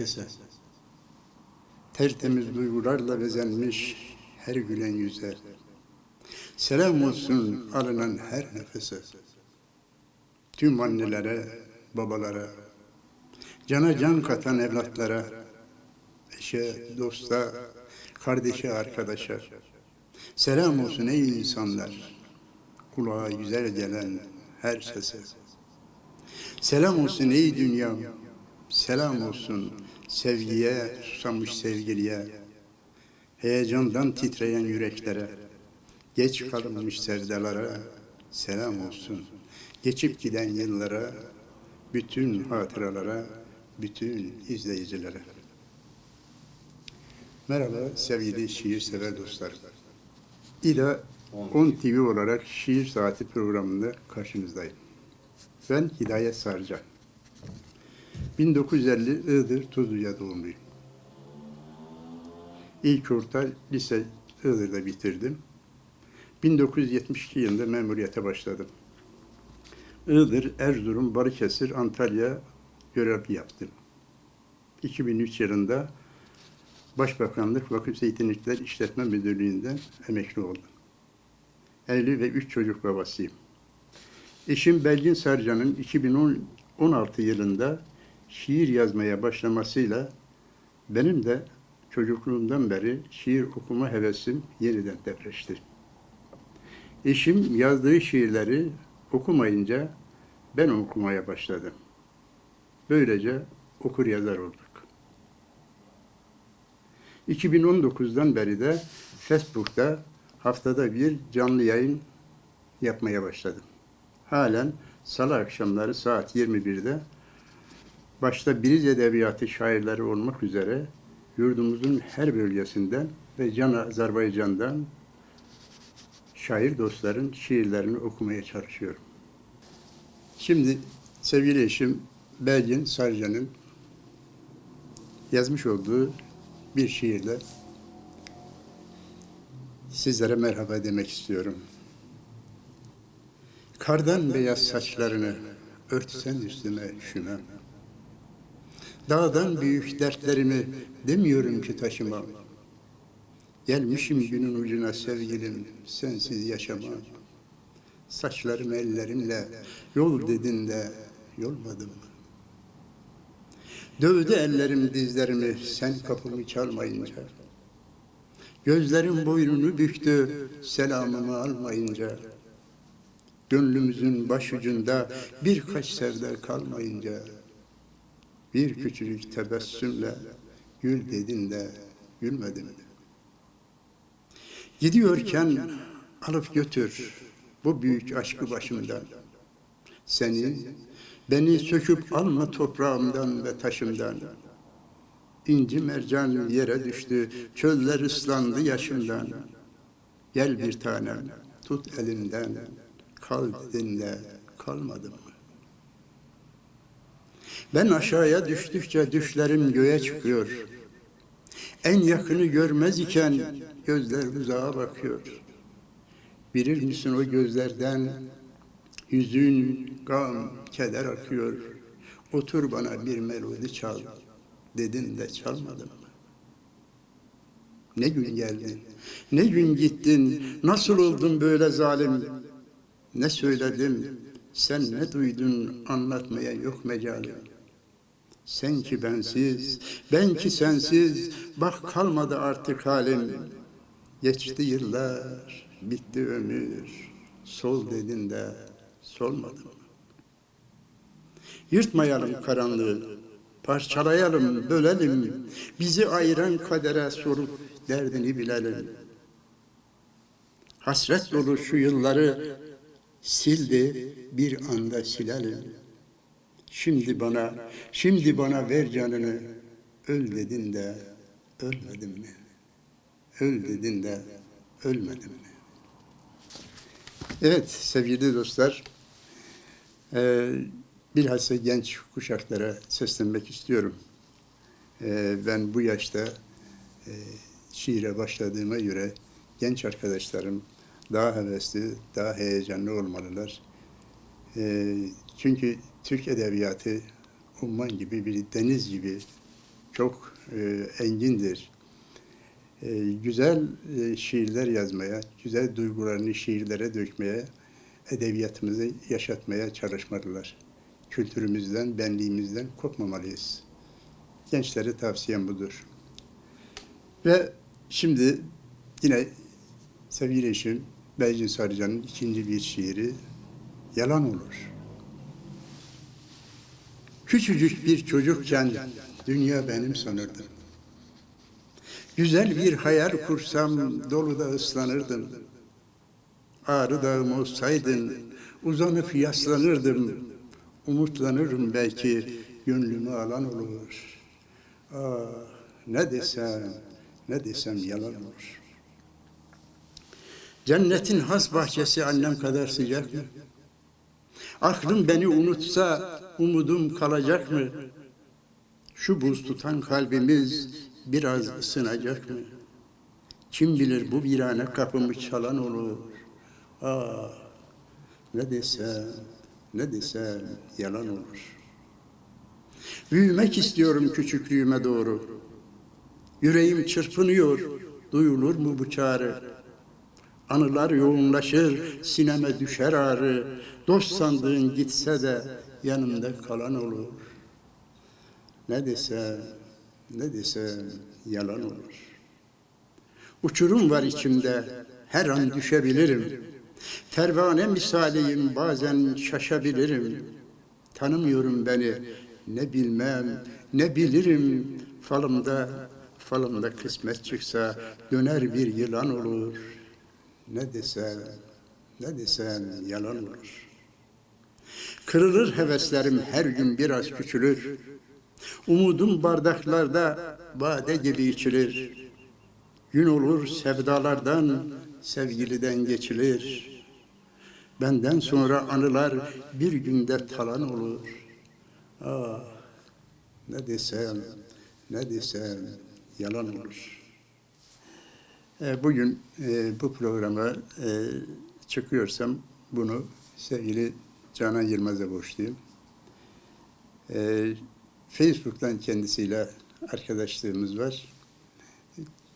herkese. Tertemiz duygularla bezenmiş her gülen yüze. Selam olsun alınan her nefese. Tüm annelere, babalara, cana can katan evlatlara, eşe, dosta, kardeşe, arkadaşa. Selam olsun ey insanlar, kulağa güzel gelen her sese. Selam olsun ey dünya, selam olsun sevgiye susamış sevgiliye, heyecandan titreyen yüreklere, geç kalınmış sevdalara selam olsun. Geçip giden yıllara, bütün hatıralara, bütün izleyicilere. Merhaba sevgili şiir sever dostlar. İla 10 TV olarak Şiir Saati programında karşınızdayım. Ben Hidayet Sarcan. 1950 Iğdır Tuzluca doğumluyum. İlk orta lise Iğdır'da bitirdim. 1972 yılında memuriyete başladım. Iğdır, Erzurum, Balıkesir, Antalya görev yaptım. 2003 yılında Başbakanlık Vakıf Zeytinlikler İşletme Müdürlüğü'nden emekli oldum. Evli ve üç çocuk babasıyım. Eşim Belgin Sarcan'ın 2016 yılında şiir yazmaya başlamasıyla benim de çocukluğumdan beri şiir okuma hevesim yeniden depreşti. Eşim yazdığı şiirleri okumayınca ben okumaya başladım. Böylece okur yazar olduk. 2019'dan beri de Facebook'ta haftada bir canlı yayın yapmaya başladım. Halen salı akşamları saat 21'de başta Biriz Edebiyatı şairleri olmak üzere yurdumuzun her bölgesinden ve Can Azerbaycan'dan şair dostların şiirlerini okumaya çalışıyorum. Şimdi sevgili eşim Belgin Sarcan'ın yazmış olduğu bir şiirle sizlere merhaba demek istiyorum. Kardan beyaz saçlarını örtsen üstüme üşümem. Dağdan büyük dertlerimi demiyorum ki taşımam. Gelmişim günün ucuna sevgilim, sensiz yaşamam. Saçlarım ellerimle yol dedin de yolmadım. Dövdü ellerim dizlerimi sen kapımı çalmayınca. Gözlerim boynunu büktü selamımı almayınca. Gönlümüzün başucunda birkaç sevda kalmayınca. Bir küçücük tebessümle gül dedin de gülmedim. Gidiyorken alıp götür bu büyük aşkı başımdan. Seni, beni söküp alma toprağımdan ve taşımdan. İnci mercan yere düştü, çöller ıslandı yaşımdan. Gel bir tanem, tut elimden, kal dedinle kalmadım. Ben aşağıya düştükçe düşlerim göğe çıkıyor. En yakını görmez iken gözler uzağa bakıyor. Bilir misin o gözlerden hüzün, gam, keder akıyor. Otur bana bir melodi çal. Dedin de çalmadım mı? Ne gün geldin, ne gün gittin, nasıl oldun böyle zalim? Ne söyledim, sen ne duydun anlatmaya yok mecalim. Sen ki bensiz, ben ki sensiz, bak kalmadı artık halim. Geçti yıllar, bitti ömür, sol dedin de solmadı mı? Yırtmayalım karanlığı, parçalayalım, bölelim, bizi ayıran kadere sorup derdini bilelim. Hasret dolu şu yılları sildi bir anda silelim. Şimdi bana, şimdi bana ver canını. Öl dedin de ölmedim mi? Öl dedin de ölmedim mi? Evet sevgili dostlar, e, bilhassa genç kuşaklara seslenmek istiyorum. E, ben bu yaşta e, şiire başladığıma göre genç arkadaşlarım daha hevesli, daha heyecanlı olmalılar. E, çünkü Türk Edebiyatı umman gibi bir deniz gibi çok e, engindir. E, güzel e, şiirler yazmaya, güzel duygularını şiirlere dökmeye, edebiyatımızı yaşatmaya çalışmalılar. Kültürümüzden, benliğimizden kopmamalıyız. Gençlere tavsiyem budur. Ve şimdi yine sevgili eşim Beycin Sarıcan'ın ikinci bir şiiri Yalan Olur. Küçücük bir çocukken dünya benim sanırdım. Güzel bir hayal kursam doluda ıslanırdım. Ağrı dağım olsaydın uzanıp yaslanırdım. Umutlanırım belki gönlümü alan olur. Ah ne desem, ne desem yalan olur. Cennetin has bahçesi annem kadar sıcak mı? Aklım beni unutsa umudum kalacak mı? Şu buz tutan kalbimiz biraz ısınacak mı? Kim bilir bu virane kapımı çalan olur. Ah ne desem, ne desem yalan olur. Büyümek istiyorum küçüklüğüme doğru. Yüreğim çırpınıyor, duyulur mu bu çağrı? Anılar yoğunlaşır, sineme düşer ağrı. Dost sandığın gitse de yanımda kalan olur. Ne desem, ne desem yalan olur. Uçurum var içimde, her an düşebilirim. Pervane misaliyim, bazen şaşabilirim. Tanımıyorum beni, ne bilmem, ne bilirim. Falımda, falımda kısmet çıksa döner bir yılan olur. Ne desem, ne desem yalan olur. Kırılır heveslerim her gün biraz küçülür. Umudum bardaklarda bade gibi içilir. Gün olur sevdalardan, sevgiliden geçilir. Benden sonra anılar bir günde talan olur. Ah, ne desem, ne desem yalan olur. E, Bugün e, bu programa e, çıkıyorsam bunu sevgili Canan Yılmaz'a borçluyum. E, Facebook'tan kendisiyle arkadaşlığımız var.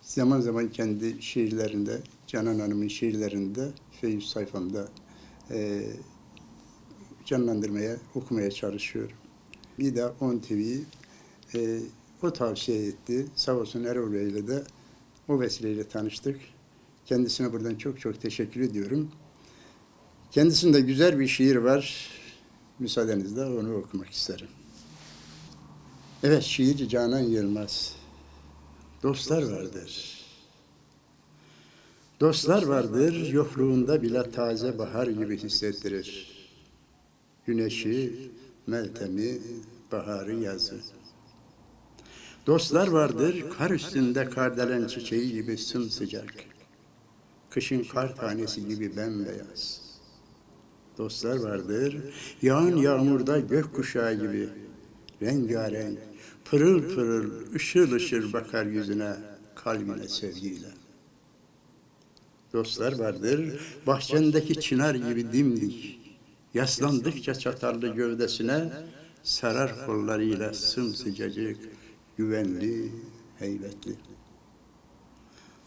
Zaman zaman kendi şiirlerinde, Canan Hanım'ın şiirlerinde Facebook sayfamda e, canlandırmaya, okumaya çalışıyorum. Bir de 10 TV'yi e, o tavsiye etti. Sağ olsun Erol Bey'le de o vesileyle tanıştık. Kendisine buradan çok çok teşekkür ediyorum. Kendisinde güzel bir şiir var. Müsaadenizle onu okumak isterim. Evet, şiir Canan Yılmaz. Dostlar vardır. Dostlar vardır, yokluğunda bile taze bahar gibi hissettirir. Güneşi, meltemi, baharı, yazı. Dostlar vardır, kar üstünde kardelen çiçeği gibi sımsıcak. Kışın kar tanesi gibi bembeyaz. Dostlar vardır, yağan yağmurda gökkuşağı gibi rengarenk, pırıl pırıl, ışıl ışıl bakar yüzüne, kalbine sevgiyle. Dostlar vardır, bahçendeki çınar gibi dimdik, yaslandıkça çatarlı gövdesine, sarar kollarıyla sımsıcacık, güvenli, heybetli.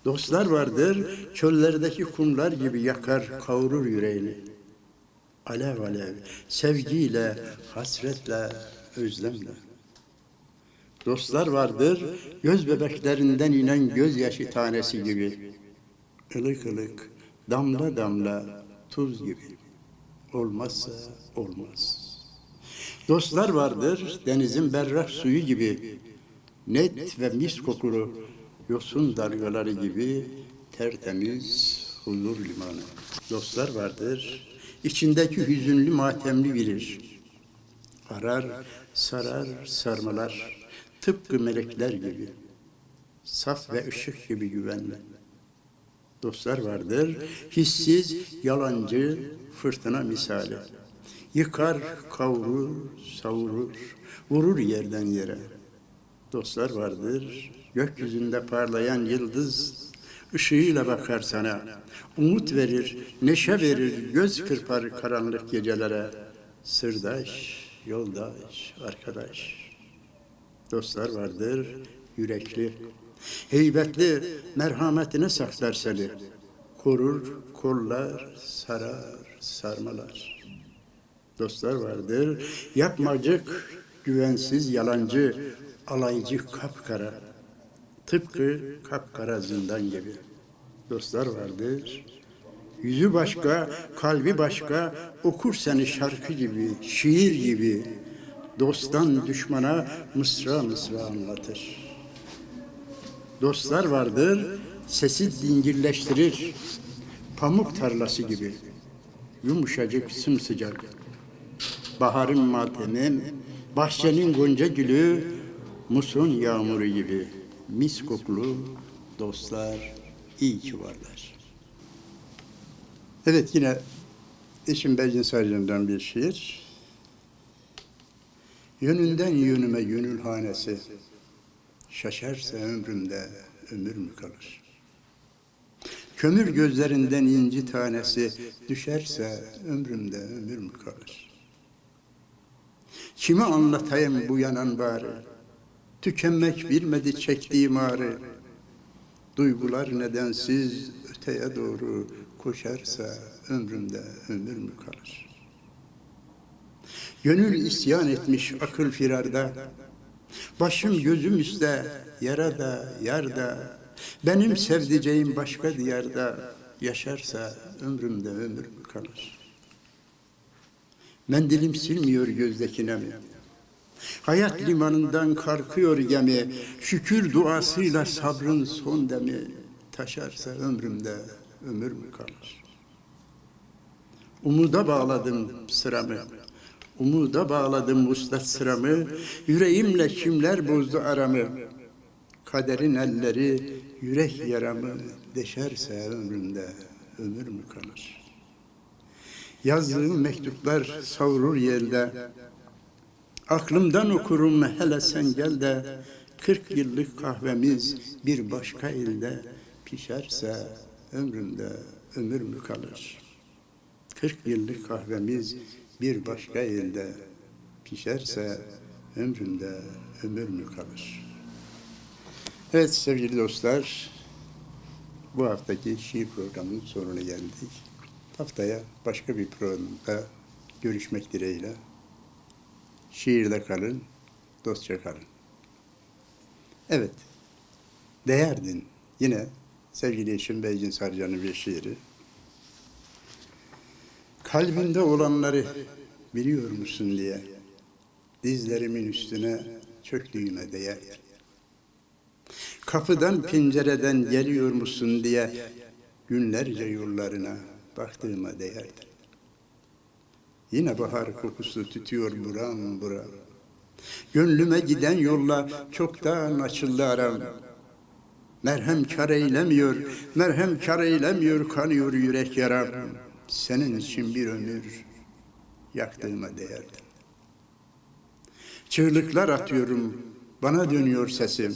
Dostlar vardır, çöllerdeki kumlar gibi yakar, kavurur yüreğini. Alev alev, sevgiyle, hasretle, özlemle. Dostlar vardır, göz bebeklerinden inen gözyaşı tanesi gibi. ılık ılık, damla damla, tuz gibi. Olmazsa olmaz. Dostlar vardır, denizin berrak suyu gibi. Net ve mis kokulu, yosun dalgaları gibi tertemiz huzur limanı. Dostlar vardır, içindeki hüzünlü matemli bilir. Arar, sarar, sarmalar, tıpkı melekler gibi. Saf ve ışık gibi güvenli. Dostlar vardır, hissiz, yalancı, fırtına misali. Yıkar, kavurur, savurur, vurur yerden yere. Dostlar vardır, gökyüzünde parlayan yıldız, ışığıyla bakar sana. Umut verir, neşe verir, göz kırpar karanlık gecelere. Sırdaş, yoldaş, arkadaş. Dostlar vardır yürekli, heybetli, merhametine saklar seni. Korur, kollar, sarar, sarmalar. Dostlar vardır yapmacık, güvensiz, yalancı, alaycı, kapkara. Tıpkı kapkara zindan gibi. Dostlar vardır Yüzü başka, kalbi başka, okur seni şarkı gibi, şiir gibi. Dosttan düşmana mısra mısra anlatır. Dostlar vardır, sesi dingilleştirir. Pamuk tarlası gibi, yumuşacık, sımsıcak. Baharın matemi, bahçenin gonca gülü, muson yağmuru gibi. Mis kokulu dostlar, iyi ki varlar. Evet yine eşim Belgin Sarıcan'dan bir şiir. Yönünden yönüme gönül hanesi, şaşarsa ömrümde ömür mü kalır? Kömür gözlerinden inci tanesi düşerse ömrümde ömür mü kalır? Kime anlatayım bu yanan bari? Tükenmek bilmedi çektiğim ağrı. Duygular nedensiz öteye doğru koşarsa ömrümde ömür mü kalır? Gönül isyan etmiş akıl firarda, başım gözüm üstte, yarada, yarda, benim sevdiceğim başka diyarda, yaşarsa ömrümde ömür mü kalır? Mendilim silmiyor gözdeki nemi. Hayat limanından kalkıyor gemi, şükür duasıyla sabrın son demi, taşarsa ömrümde ömür mü kalır? Umuda bağladım sıramı, umuda bağladım uslat sıramı, yüreğimle kimler bozdu aramı, kaderin elleri yürek yaramı. Deşerse ömrümde ömür mü kalır? Yazdığım mektuplar savrur yerde, aklımdan okurum hele sen gel de, kırk yıllık kahvemiz bir başka ilde pişerse ömrümde ömür mü kalır? Kırk yıllık kahvemiz bir başka elde pişerse ömrümde ömür mü kalır? Evet sevgili dostlar, bu haftaki şiir programının sonuna geldik. Haftaya başka bir programda görüşmek dileğiyle. Şiirde kalın, dostça kalın. Evet, değerdin yine sevgili eşim Beycin Sarcan'ın bir şiiri. Kalbinde olanları biliyor musun diye dizlerimin üstüne çöktüğüme değer. Kapıdan pencereden geliyor musun diye günlerce yollarına baktığıma değerdi. Yine bahar kokusu tütüyor buram buram. Gönlüme giden yolla çoktan açıldı aram. Merhem kar eylemiyor, merhem kar eylemiyor, kanıyor yürek yaram. Senin için bir ömür yaktığıma değerdi. Çığlıklar atıyorum, bana dönüyor sesim.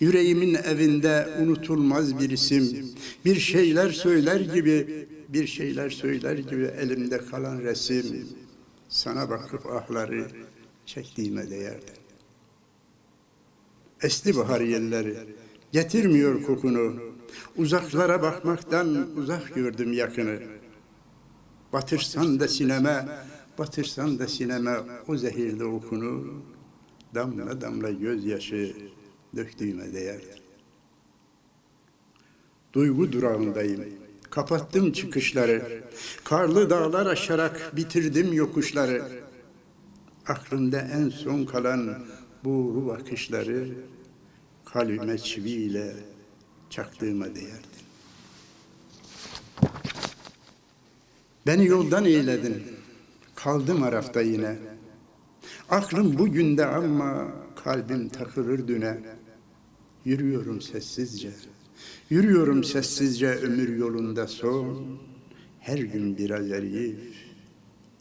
Yüreğimin evinde unutulmaz bir isim. Bir şeyler söyler gibi, bir şeyler söyler gibi elimde kalan resim. Sana bakıp ahları çektiğime değerdi. Esti bahar yelleri, getirmiyor kokunu. Uzaklara bakmaktan uzak gördüm yakını. Batırsan da sineme, batırsan da sineme o zehirli okunu. Damla damla gözyaşı döktüğüme değerdir. Duygu durağındayım. Kapattım çıkışları. Karlı dağlar aşarak bitirdim yokuşları. Aklımda en son kalan bu bakışları kalbime çiviyle çaktığıma değerdi. Beni yoldan eyledin, kaldım arafta yine. Aklım bugünde ama kalbim takılır düne. Yürüyorum sessizce, yürüyorum sessizce ömür yolunda son. Her gün biraz eriyip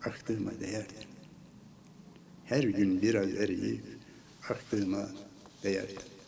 aktığıma değerdi. Her gün biraz eriyip aktığıma değerdi.